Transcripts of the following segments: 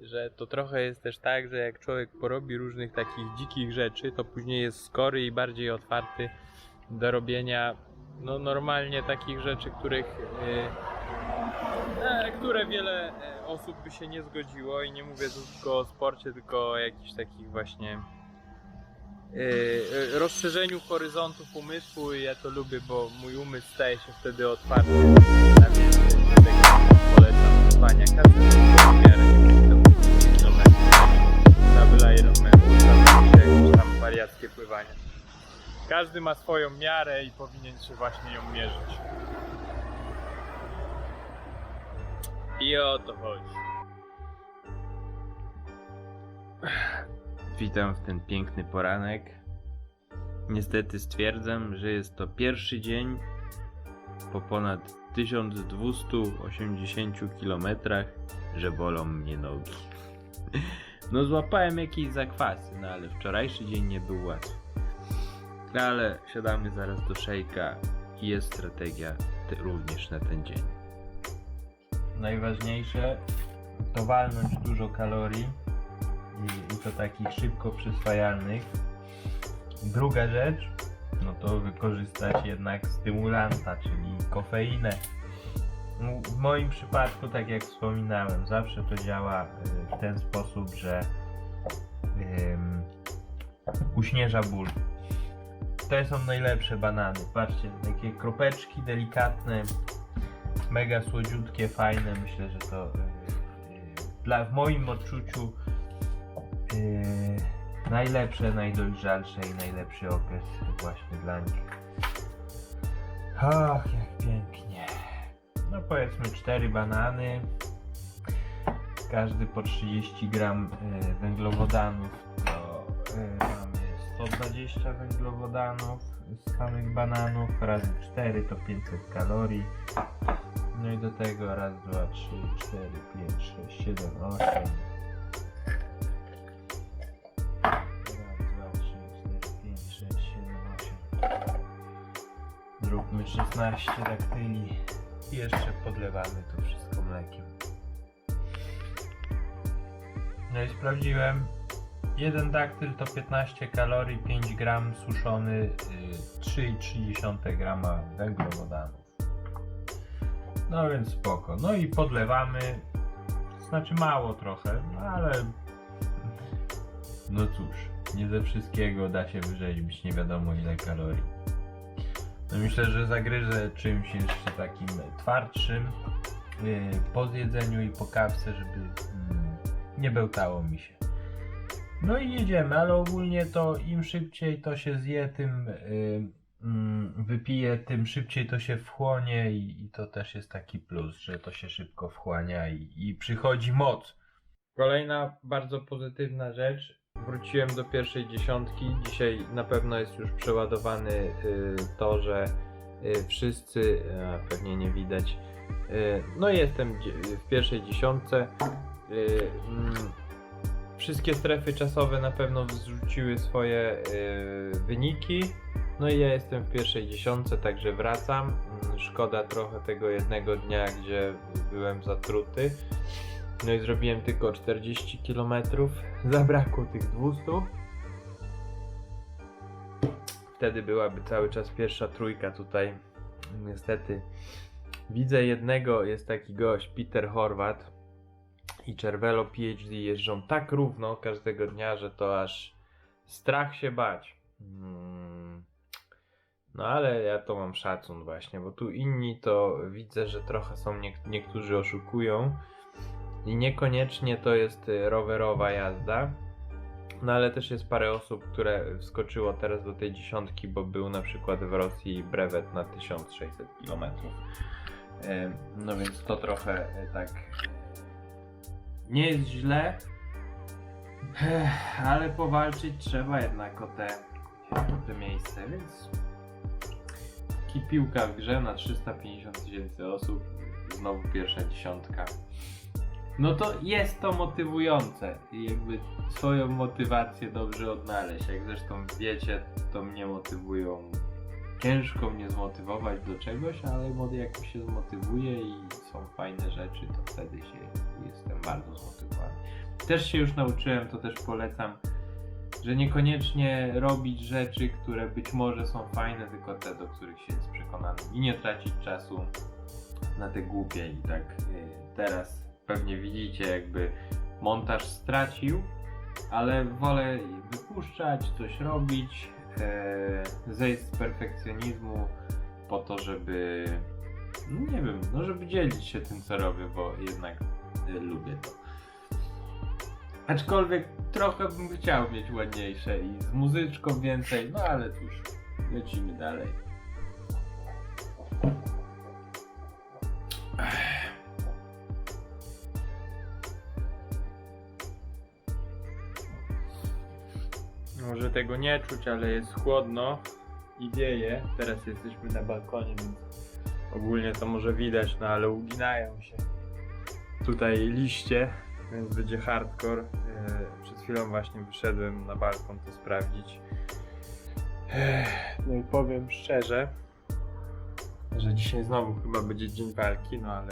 że to trochę jest też tak, że jak człowiek porobi różnych takich dzikich rzeczy, to później jest skory i bardziej otwarty do robienia no normalnie takich rzeczy, których yy, które wiele e, osób by się nie zgodziło i nie mówię tu tylko o sporcie, tylko o jakichś takich właśnie yy, rozszerzeniu horyzontów umysłu i ja to lubię, bo mój umysł staje się wtedy otwarty na więcej. Dlatego polecam każdego w wariackie pływania. Każdy ma swoją miarę i powinien się właśnie ją mierzyć. I o to chodzi. Witam w ten piękny poranek. Niestety stwierdzam, że jest to pierwszy dzień po ponad 1280 km, że bolą mnie nogi. No złapałem jakieś zakwasy, no ale wczorajszy dzień nie był łatwy. No ale siadamy zaraz do szejka i jest strategia te- również na ten dzień. Najważniejsze to walnąć dużo kalorii i, i to takich szybko przyswajalnych. Druga rzecz, no to wykorzystać jednak stymulanta, czyli kofeinę. W moim przypadku, tak jak wspominałem, zawsze to działa y, w ten sposób, że ym, uśmierza ból. To są najlepsze banany. Patrzcie, takie kropeczki delikatne, mega słodziutkie, fajne. Myślę, że to y, y, dla, w moim odczuciu najlepsze, najdojrzalsze i najlepszy okres właśnie dla nich. Ach, jak pięknie. No powiedzmy 4 banany. Każdy po 30 gram y, węglowodanów. To y, mamy 120 węglowodanów z samych bananów. Razy 4 to 500 kalorii. No i do tego raz, dwa, trzy, cztery, pięć, sześć, siedem, osiem. Raz, dwa, trzy, cztery, pięć, sześć, siedem, osiem. Zróbmy 16 daktyli. I jeszcze podlewamy to wszystko mlekiem. No i sprawdziłem. Jeden daktyl to 15 kalorii, 5 gram suszony, y, 3,3 grama węglowodanów. No więc spoko. No i podlewamy. Znaczy mało trochę, no ale. No cóż, nie ze wszystkiego da się wyrzeźbić nie wiadomo ile kalorii. No myślę, że zagryzę czymś jeszcze takim twardszym yy, po zjedzeniu i po kawce, żeby mm, nie bełtało mi się. No i jedziemy, ale ogólnie to im szybciej to się zje, tym yy, mm, wypije, tym szybciej to się wchłonie i, i to też jest taki plus, że to się szybko wchłania i, i przychodzi moc. Kolejna bardzo pozytywna rzecz. Wróciłem do pierwszej dziesiątki. Dzisiaj na pewno jest już przeładowany y, to, że y, wszyscy, a, pewnie nie widać, y, no jestem w pierwszej dziesiątce. Mm, wszystkie strefy czasowe na pewno wrzuciły swoje wyniki. No i ja jestem w pierwszej dziesiątce, także wracam. Mm, Szkoda trochę tego jednego dnia, gdzie byłem zatruty. No i zrobiłem tylko 40 km. Zabrakło tych 200. Wtedy byłaby cały czas pierwsza trójka tutaj. Niestety widzę jednego, jest taki gość, Peter Horvat i Czerwelo PhD jeżdżą tak równo każdego dnia, że to aż strach się bać. Mm. No ale ja to mam szacun właśnie, bo tu inni to widzę, że trochę są niek- niektórzy oszukują i niekoniecznie to jest y, rowerowa jazda. No ale też jest parę osób, które wskoczyło teraz do tej dziesiątki, bo był na przykład w Rosji brewet na 1600 km. No więc to trochę y, tak nie jest źle, ale powalczyć trzeba jednak o te, o te miejsce, więc piłka w grze na 350 tysięcy osób, znowu pierwsza dziesiątka. No to jest to motywujące i jakby swoją motywację dobrze odnaleźć. Jak zresztą wiecie, to mnie motywują. Ciężko mnie zmotywować do czegoś, ale jak się zmotywuje i są fajne rzeczy, to wtedy się jestem bardzo zmotywowany. też się już nauczyłem, to też polecam, że niekoniecznie robić rzeczy, które być może są fajne, tylko te, do których się jest przekonany i nie tracić czasu na te głupie i tak y, teraz pewnie widzicie jakby montaż stracił, ale wolę wypuszczać, coś robić, e, zejść z perfekcjonizmu po to, żeby no nie wiem, no żeby dzielić się tym co robię, bo jednak y, lubię to. Aczkolwiek trochę bym chciał mieć ładniejsze i z muzyczką więcej, no ale cóż, lecimy dalej. Może tego nie czuć, ale jest chłodno i wieje. Teraz jesteśmy na balkonie, więc ogólnie to może widać, no ale uginają się tutaj liście, więc będzie hardcore. Yy, Przed chwilą właśnie wyszedłem na balkon to sprawdzić. Ech, No i powiem szczerze, że dzisiaj znowu chyba będzie dzień walki, no ale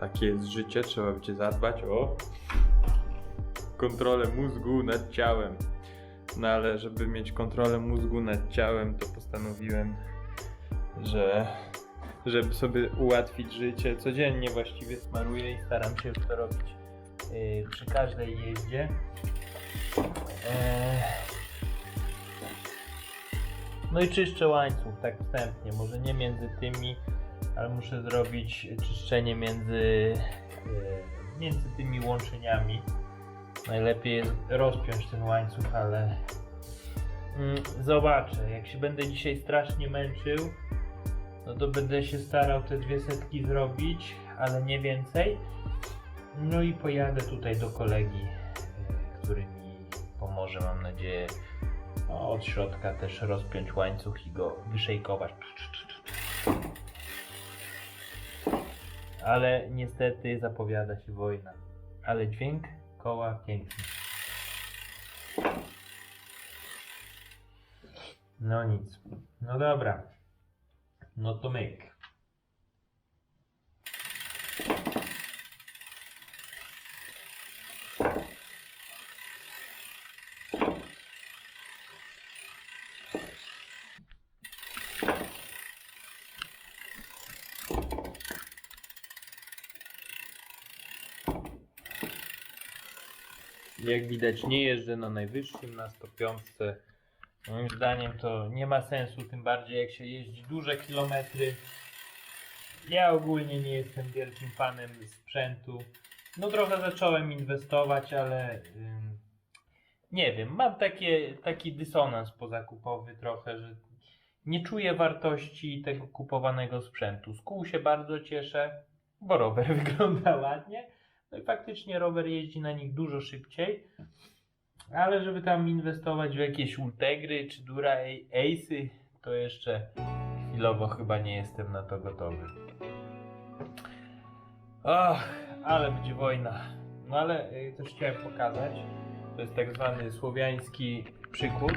takie jest życie, trzeba będzie zadbać o kontrolę mózgu nad ciałem. No ale żeby mieć kontrolę mózgu nad ciałem, to postanowiłem, że żeby sobie ułatwić życie, codziennie właściwie smaruję i staram się to robić yy, przy każdej jeździe. Eee, No i czyszczę łańcuch tak wstępnie, może nie między tymi, ale muszę zrobić czyszczenie między, yy, między tymi łączeniami. Najlepiej rozpiąć ten łańcuch, ale mm, zobaczę. Jak się będę dzisiaj strasznie męczył, no to będę się starał te dwie setki zrobić, ale nie więcej. No i pojadę tutaj do kolegi, y, który mi pomoże, mam nadzieję, no, od środka też rozpiąć łańcuch i go wyszejkować. Ale niestety zapowiada się wojna. Ale dźwięk koła piękny. No nic. No dobra. No to myk. Jak widać nie jeżdżę na najwyższym, na 105. Moim zdaniem to nie ma sensu, tym bardziej jak się jeździ duże kilometry. Ja ogólnie nie jestem wielkim fanem sprzętu. No trochę zacząłem inwestować, ale ym, nie wiem, mam takie, taki dysonans pozakupowy trochę, że nie czuję wartości tego kupowanego sprzętu. Z kół się bardzo cieszę, bo rower wygląda ładnie. No i faktycznie rower jeździ na nich dużo szybciej. Ale żeby tam inwestować w jakieś Ultegry czy Dura Ace'y, to jeszcze chwilowo chyba nie jestem na to gotowy. Och, ale będzie wojna. No ale y, też chciałem pokazać. To jest tak zwany słowiański przykład.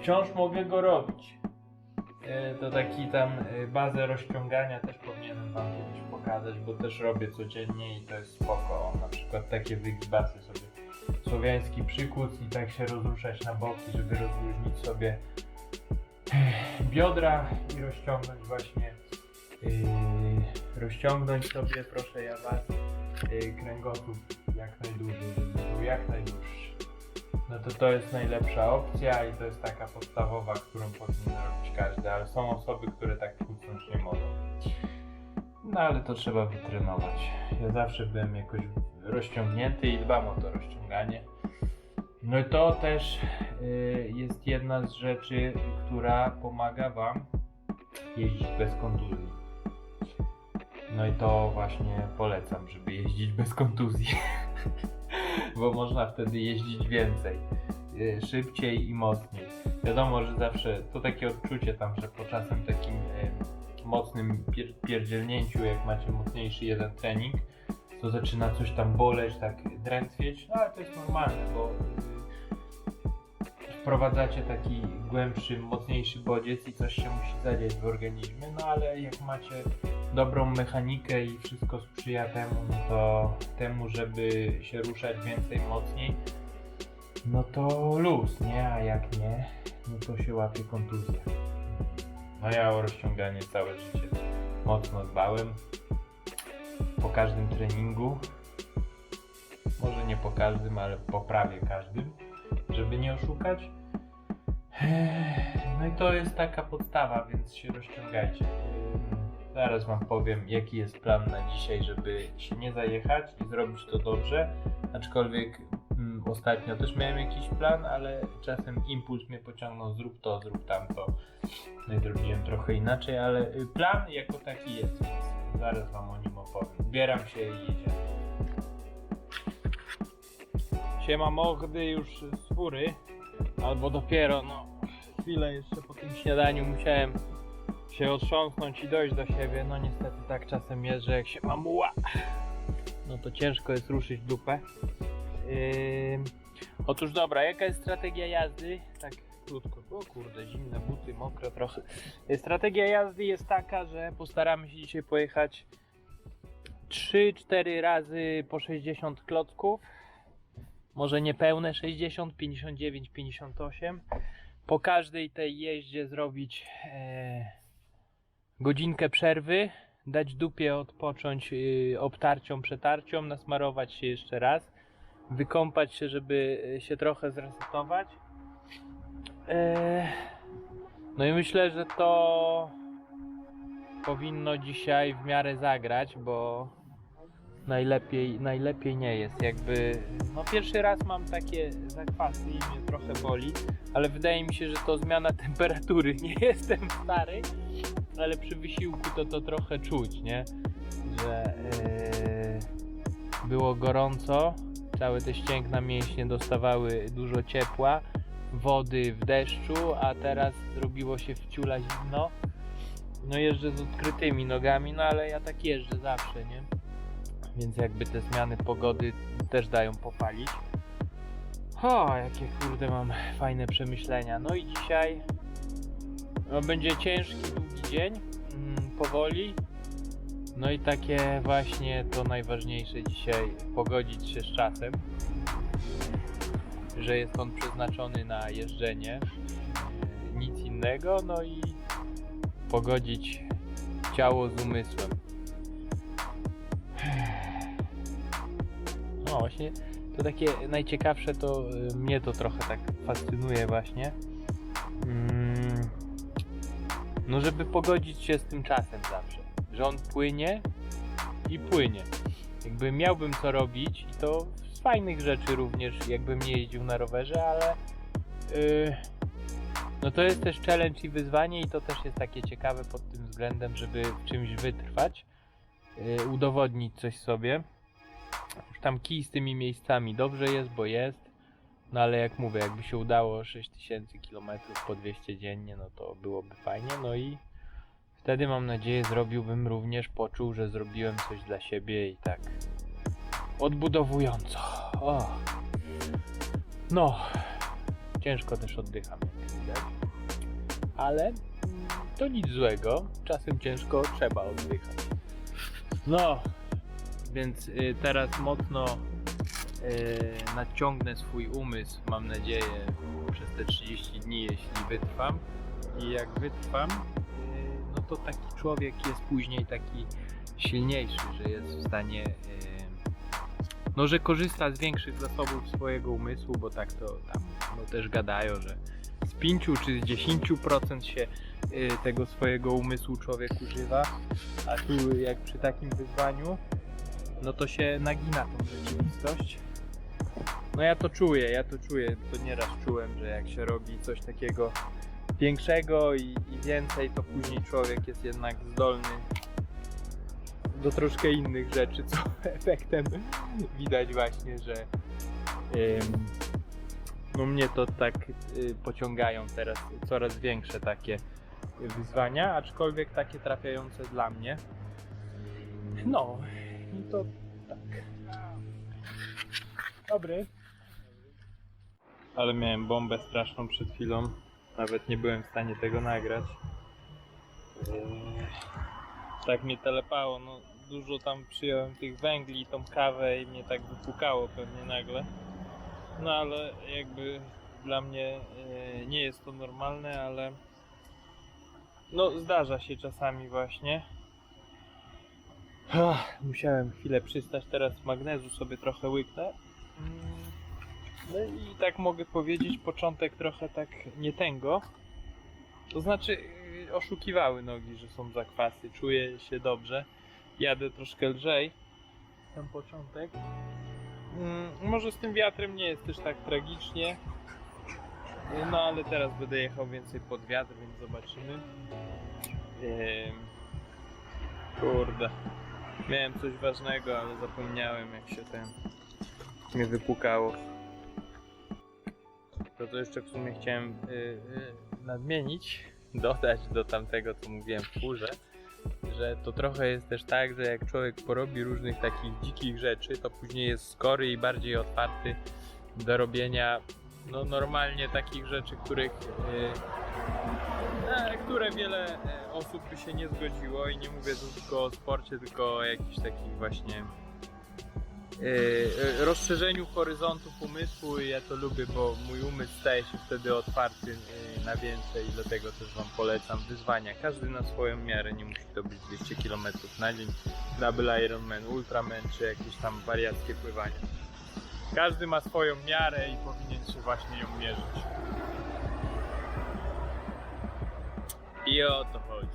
Wciąż mogę go robić. Y, To taki tam y, bazę rozciągania też bo też robię codziennie i to jest spoko. Na przykład takie wygibasy sobie słowiański przykład i tak się rozruszać na boki, żeby rozluźnić sobie biodra i rozciągnąć właśnie yy, rozciągnąć sobie, proszę ja was, yy, kręgosłup jak najdłużej, żeby był jak najdłuższy. No to to jest najlepsza opcja i to jest taka podstawowa, którą powinien robić każdy, ale są osoby, które tak kucnąć nie mogą. No ale to trzeba wytrenować. Ja zawsze byłem jakoś rozciągnięty i dbam o to rozciąganie. No i to też y, jest jedna z rzeczy, która pomaga Wam jeździć bez kontuzji. No i to właśnie polecam, żeby jeździć bez kontuzji. Bo można wtedy jeździć więcej, y, szybciej i mocniej. Wiadomo, że zawsze to takie odczucie tam, że po czasem takim mocnym pier pierdzielnięciu, jak macie mocniejszy jeden trening, to zaczyna coś tam boleć, tak drętwieć, no ale to jest normalne, bo y, wprowadzacie taki głębszy, mocniejszy bodziec i coś się musi zadzieć w organizmie, no ale jak macie dobrą mechanikę i wszystko sprzyja temu, no to temu, żeby się ruszać więcej, mocniej, no to luz, nie? A jak nie, no to się łapie kontuzja. No ja o rozciąganie całe życie mocno dbałem. Po każdym treningu, może nie po każdym, ale po prawie każdym, żeby nie oszukać. No i to jest taka podstawa, więc się rozciągajcie. Ym, Zaraz Wam powiem, jaki jest plan na dzisiaj, żeby się nie zajechać i zrobić to dobrze. Aczkolwiek mm, ostatnio też miałem jakiś plan, ale czasem impuls mnie pociągnął, zrób to, zrób tamto. No i zrobiłem trochę inaczej, ale y, plan jako taki jest, zaraz Wam o nim opowiem. Zbieram się i jedziemy. Siema mordy już z fury, albo dopiero, no chwilę jeszcze po tym śniadaniu musiałem się otrząsnąć i dojść do siebie. No niestety tak czasem jest, że jak się mamuła, no to ciężko jest ruszyć dupę. Otóż dobra, jaka jest strategia jazdy? Tak krótko. O kurde, zimne buty, mokre trochę. Strategia jazdy jest taka, że postaramy się dzisiaj pojechać 3-4 razy po 60 klocków. Może niepełne 60, 59, 58. Po każdej tej jeździe zrobić e, godzinkę przerwy, dać dupie odpocząć y, obtarcią, przetarcią, nasmarować się jeszcze raz, wykąpać się, żeby y, się trochę zresetować. E, no i myślę, że to powinno dzisiaj w miarę zagrać, bo najlepiej, najlepiej nie jest. Jakby, no pierwszy raz mam takie zakwasy i mnie trochę boli, ale wydaje mi się, że to zmiana temperatury. Nie jestem stary, ale przy wysiłku to to trochę czuć, nie? Że yy, było gorąco, całe te ścięgna mięśnie dostawały dużo ciepła, wody w deszczu, a teraz zrobiło się wciula zimno. No jeżdżę z odkrytymi nogami, no ale ja tak jeżdżę zawsze, nie? Więc jakby te zmiany pogody też dają popalić. O, jakie kurde mam fajne przemyślenia. No i dzisiaj no, będzie ciężki, długi dzień, mm, powoli. No i takie właśnie to najważniejsze dzisiaj, pogodzić się z czasem. Że jest on przeznaczony na jeżdżenie, nic innego, no i pogodzić ciało z umysłem. No właśnie, to takie najciekawsze to y, mnie to trochę tak fascynuje właśnie. Mm, no żeby pogodzić się z tym czasem zawsze. Że on płynie i płynie. Jakby miałbym co robić i to z fajnych rzeczy również, jakbym nie jeździł na rowerze, ale yy, no to jest też challenge i wyzwanie i to też jest takie ciekawe pod tym względem, żeby w czymś wytrwać, yy, udowodnić coś sobie. Już tam kij z tymi miejscami dobrze jest, bo jest. No ale jak mówię, jakby się udało 6000 km po 200 dziennie, no to byłoby fajnie. No i wtedy mam nadzieję zrobiłbym również, poczuł, że zrobiłem coś dla siebie i tak odbudowująco. O. No, ciężko też oddycham, widać. Ale to nic złego. Czasem ciężko trzeba oddychać. No, więc y, teraz mocno y, nadciągnę swój umysł, mam nadzieję, przez te 30 dni, jeśli wytrwam. I jak wytrwam, to taki człowiek jest później taki silniejszy, że jest w stanie, no że korzysta z większych zasobów swojego umysłu, bo tak to tam no, też gadają, że z 5 czy z 10% się y, tego swojego umysłu człowiek używa, a tu jak przy takim wyzwaniu, no to się nagina tą rzeczywistość. No ja to czuję, ja to czuję, to nieraz czułem, że jak się robi coś takiego większego i, i więcej, to później człowiek jest jednak zdolny do troszkę innych rzeczy, co efektem widać właśnie, że no mnie to tak y, pociągają teraz coraz większe takie wyzwania, aczkolwiek takie trafiające dla mnie. No, i to tak. Dobry. Ale miałem bombę straszną przed chwilą. Nawet nie byłem w stanie tego nagrać. Eee, Tak mnie telepało, no dużo tam przyjąłem tych węgli i tą kawę i mnie tak wypukało pewnie nagle. No ale jakby dla mnie e, nie jest to normalne, ale no zdarza się czasami właśnie. Musiałem chwilę przystać, teraz magnezu sobie trochę łyknę. No i tak mogę powiedzieć, początek trochę tak nie tęgo. To znaczy yy, oszukiwały nogi, że są zakwasy, czuję się dobrze. Jadę troszkę lżej. Ten początek. Mm, może z tym wiatrem nie jest też tak tragicznie. No ale teraz będę jechał więcej pod wiatr, więc zobaczymy. Kurde. Miałem coś ważnego, ale zapomniałem jak się ten mnie wypukało. To to jeszcze w sumie chciałem y, y, nadmienić, dodać do tamtego co mówiłem w furze, że to trochę jest też tak, że jak człowiek porobi różnych takich dzikich rzeczy, to później jest skory i bardziej otwarty do robienia no normalnie takich rzeczy, których y, e, które wiele e, osób by się nie zgodziło i nie mówię tu tylko o sporcie, tylko o jakichś takich właśnie e, rozszerzeniu horyzontów umysłu i ja to lubię, bo mój umysł staje się wtedy otwarty e, na więcej i dlatego też Wam polecam wyzwania. Każdy na swoją miarę, nie musi to być 200 km na dzień, Double Ironman, Ultraman czy jakieś tam wariackie pływania. Każdy ma swoją miarę i powinien się właśnie ją mierzyć. I o to chodzi.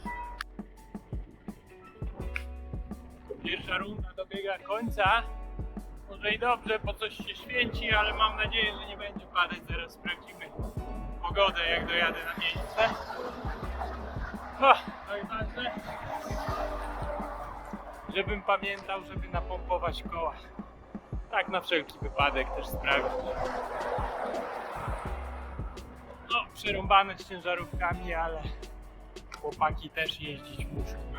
Pierwsza runda dobiega końca. Może i dobrze, bo coś się święci, ale mam nadzieję, że nie będzie padać. Zaraz sprawdzimy pogodę, jak dojadę na miejsce. No i ważne, żebym pamiętał, żeby napompować koła. Tak na wszelki wypadek też sprawdzić. No, przerąbane z ciężarówkami, ale chłopaki też jeździć muszą.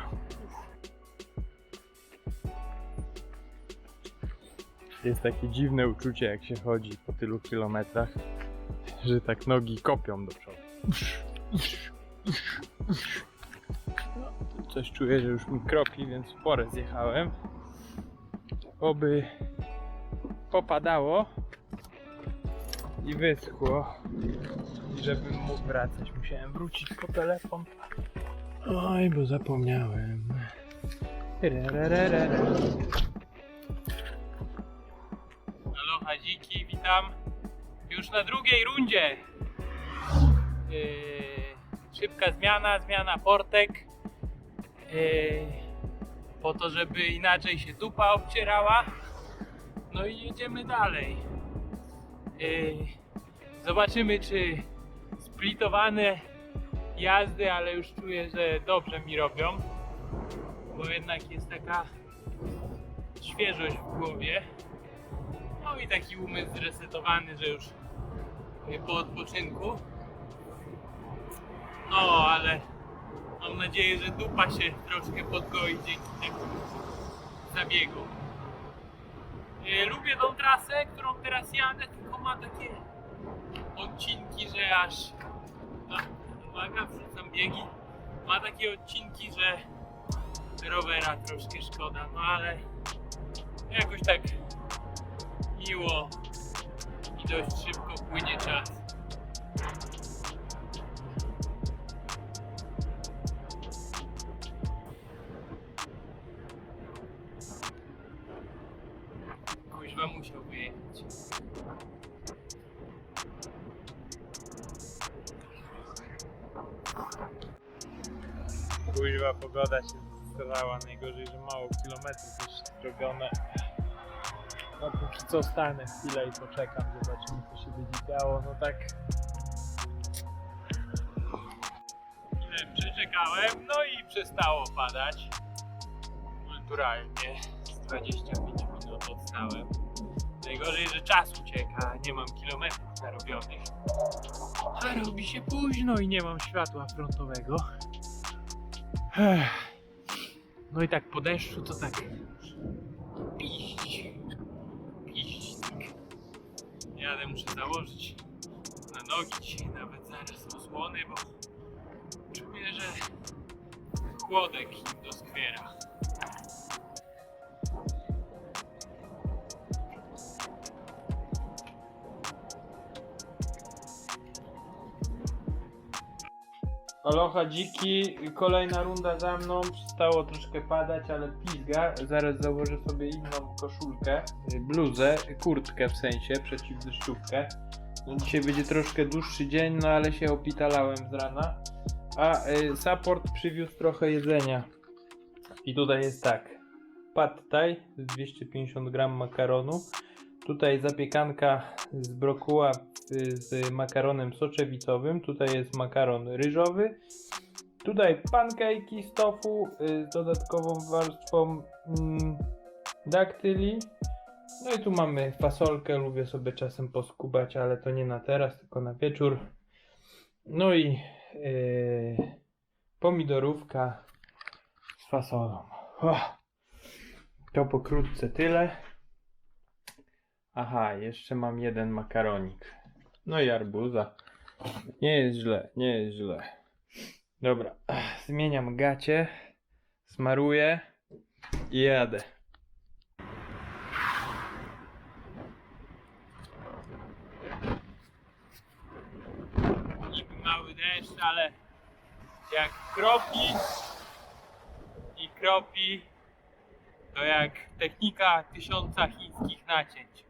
Jest takie dziwne uczucie, jak się chodzi po tylu kilometrach, że tak nogi kopią do przodu. No, coś czuję, że już mi kropi, więc porę zjechałem. Oby popadało i wyschło. I żebym mógł wracać, musiałem wrócić po telefon. Oj, bo zapomniałem. Rerererere. Aloha witam. Już na drugiej rundzie. Yy, szybka zmiana, zmiana portek. Yy, po to, żeby inaczej się dupa obcierała. No i jedziemy dalej. Yy, zobaczymy, czy splitowane jazdy, ale już czuję, że dobrze mi robią. Bo jednak jest taka świeżość w głowie. No i taki umysł zresetowany, że już po odpoczynku. No, ale mam nadzieję, że dupa się troszkę podgoi dzięki temu zabiegu. Y, Lubię tą trasę, którą teraz jadę, tylko ma takie odcinki, że aż. No, uwaga, wrzucam biegi. Ma takie odcinki, że rowera troszkę szkoda, no ale jakoś tak miło i dość szybko płynie czas. Kuźwa musiał wyjechać. Kuźwa pogoda się zestarała, najgorzej, że mało kilometrów jeszcze zrobione. Co stanę chwilę i poczekam, zobaczymy co się będzie działo. No tak. Przeczekałem, no i przestało padać. Kulturalnie. Z 25 minut odstałem. Najgorzej, że czas ucieka, nie mam kilometrów zarobionych. A robi się późno i nie mam światła frontowego. No i tak po deszczu to tak Jadę, muszę założyć nogi dzisiaj nawet zaraz osłony, bo czuję, że chłodek im doskwiera. Aloha dziki, kolejna runda za mną. Przestało troszkę padać, ale pizga. Zaraz założę sobie inną koszulkę, bluzę, kurtkę w sensie, przeciwdeszczówkę. No dzisiaj będzie troszkę dłuższy dzień, no ale się opitalałem z rana. A y, support przywiózł trochę jedzenia. I tutaj jest tak. Pad thai, 250 gram makaronu. Tutaj zapiekanka z brokuła y, z makaronem soczewicowym. Tutaj jest makaron ryżowy. Tutaj pancake'i z tofu y, z dodatkową warstwą mm, daktyli. No i tu mamy fasolkę. Lubię sobie czasem poskubać, ale to nie na teraz, tylko na wieczór. No i y, pomidorówka z fasolą. Uah. To pokrótce tyle. Aha, jeszcze mam jeden makaronik. No i arbuza. Nie jest źle, nie jest źle. Dobra, zmieniam gacie, smaruję i jadę. Mały deszcz, ale jak kropi i kropi, to jak technika tysiąca chińskich nacięć.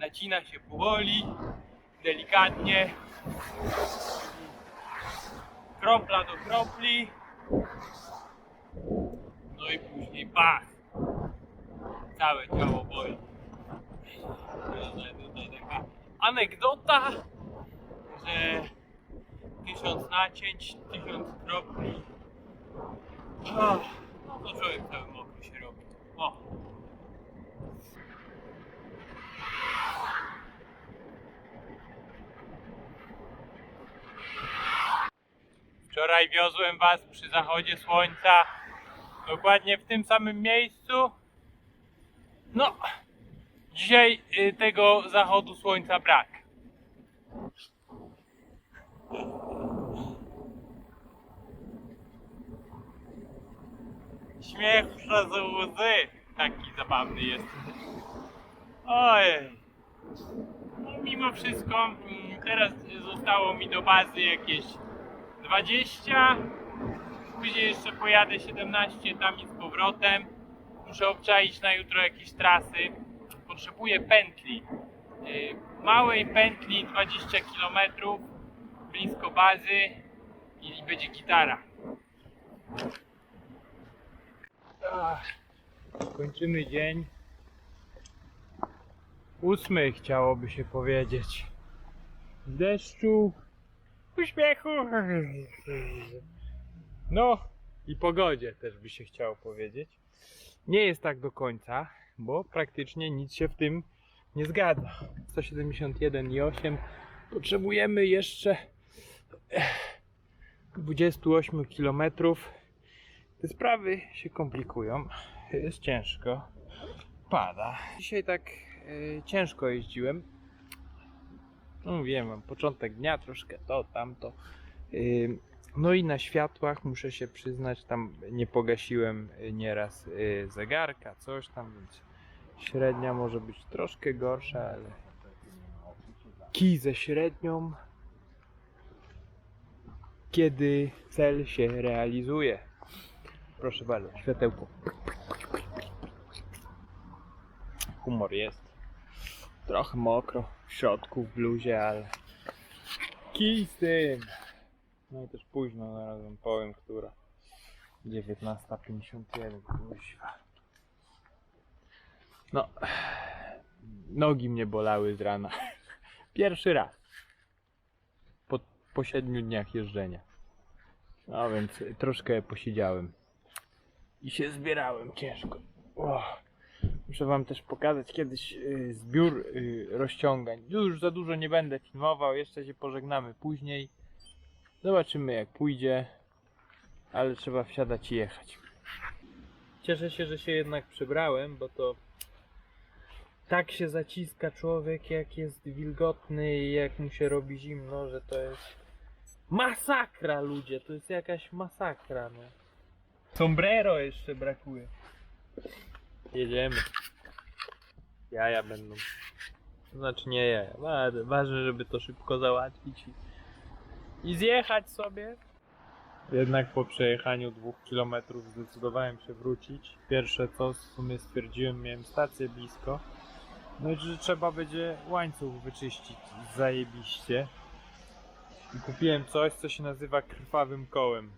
Nacina się powoli, delikatnie, kropla do kropli, no i później bach! Całe ciało boli. Taka anegdota, że tysiąc nacięć, tysiąc kropli. No to człowiek cały mokry się robi. O! Wczoraj wiozłem was przy zachodzie słońca dokładnie w tym samym miejscu. No, dzisiaj y, tego zachodu słońca brak. Śmiech przez łzy. Taki zabawny jest. No, mimo wszystko mm, teraz zostało mi do bazy jakieś 20. Później jeszcze pojadę 17 tam i z powrotem. Muszę obczaić na jutro jakieś trasy. Potrzebuję pętli. Yy, Małej pętli 20 km blisko bazy i będzie gitara. Kończymy dzień. Ósmy chciałoby się powiedzieć. W deszczu, uśmiechu. No i pogodzie też by się chciało powiedzieć. Nie jest tak do końca, bo praktycznie nic się w tym nie zgadza. 171,8 potrzebujemy jeszcze eh, 28 km. Te sprawy się komplikują. Jest ciężko. Pada. Dzisiaj tak e, ciężko jeździłem. No wiem, mam początek dnia, troszkę to, tamto. No i na światłach muszę się przyznać, tam nie pogasiłem y, nieraz y, zegarka, coś tam, więc średnia może być troszkę gorsza, ale kij ze średnią, kiedy cel się realizuje. Proszę bardzo, światełko. Humor jest. Trochę mokro w środku, w bluzie, ale kij z tym. No i też późno znalazłem, powiem, która. 19.51, kuźwa. No, nogi mnie bolały z rana. Pierwszy raz. Po, po 7 dniach jeżdżenia. No więc troszkę posiedziałem. I się zbierałem ciężko. O, muszę wam też pokazać kiedyś y, zbiór y, rozciągań. Już za dużo nie będę filmował, jeszcze się pożegnamy później. Zobaczymy jak pójdzie, ale trzeba wsiadać i jechać. Cieszę się, że się jednak przebrałem, bo to tak się zaciska człowiek, jak jest wilgotny i jak mu się robi zimno, że to jest masakra, ludzie. To jest jakaś masakra, no. Sombrero jeszcze brakuje. Jedziemy. Jaja będą. Znaczy nie jaja. Wa- Ważne, żeby to szybko załatwić i, i zjechać sobie. Jednak po przejechaniu dwóch kilometrów zdecydowałem się wrócić. Pierwsze co w sumie stwierdziłem, miałem stację blisko. No i że trzeba będzie łańcuch wyczyścić zajebiście. I kupiłem coś, co się nazywa krwawym kołem.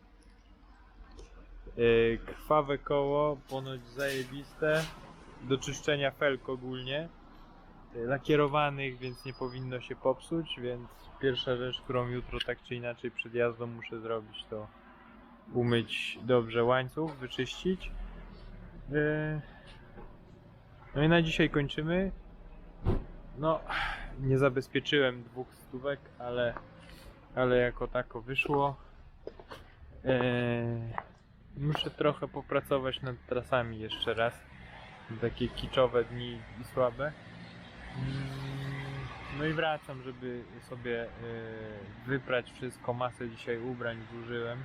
Yy, krwawe koło, ponoć zajebiste, do czyszczenia felk ogólnie. Yy, Lakierowanych, więc nie powinno się popsuć, więc pierwsza rzecz, którą jutro tak czy inaczej przed jazdą muszę zrobić, to umyć dobrze łańcuch, wyczyścić. Yy, No i na dzisiaj kończymy. No, nie zabezpieczyłem dwóch stówek, ale, ale jako tako wyszło. Eee, muszę trochę popracować nad trasami jeszcze raz. Takie kiczowe dni i słabe. Mm, No i wracam, żeby sobie e, wyprać wszystko. Masę dzisiaj ubrań zużyłem.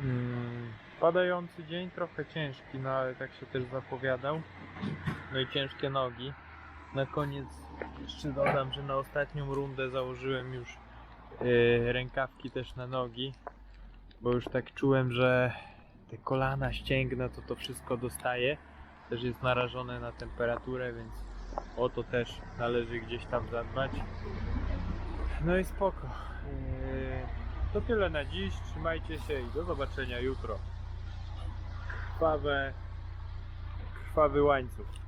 Mm, Padający dzień, trochę ciężki, no ale tak się też zapowiadał. No i ciężkie nogi. Na koniec jeszcze dodam, że na ostatnią rundę założyłem już yy, rękawki też na nogi, bo już tak czułem, że te kolana, ścięgna, to to wszystko dostaje. Też jest narażone na temperaturę, więc o to też należy gdzieś tam zadbać. No i spoko. Yy, to tyle na dziś. Trzymajcie się i do zobaczenia jutro. Krwawe, krwawy łańcuch.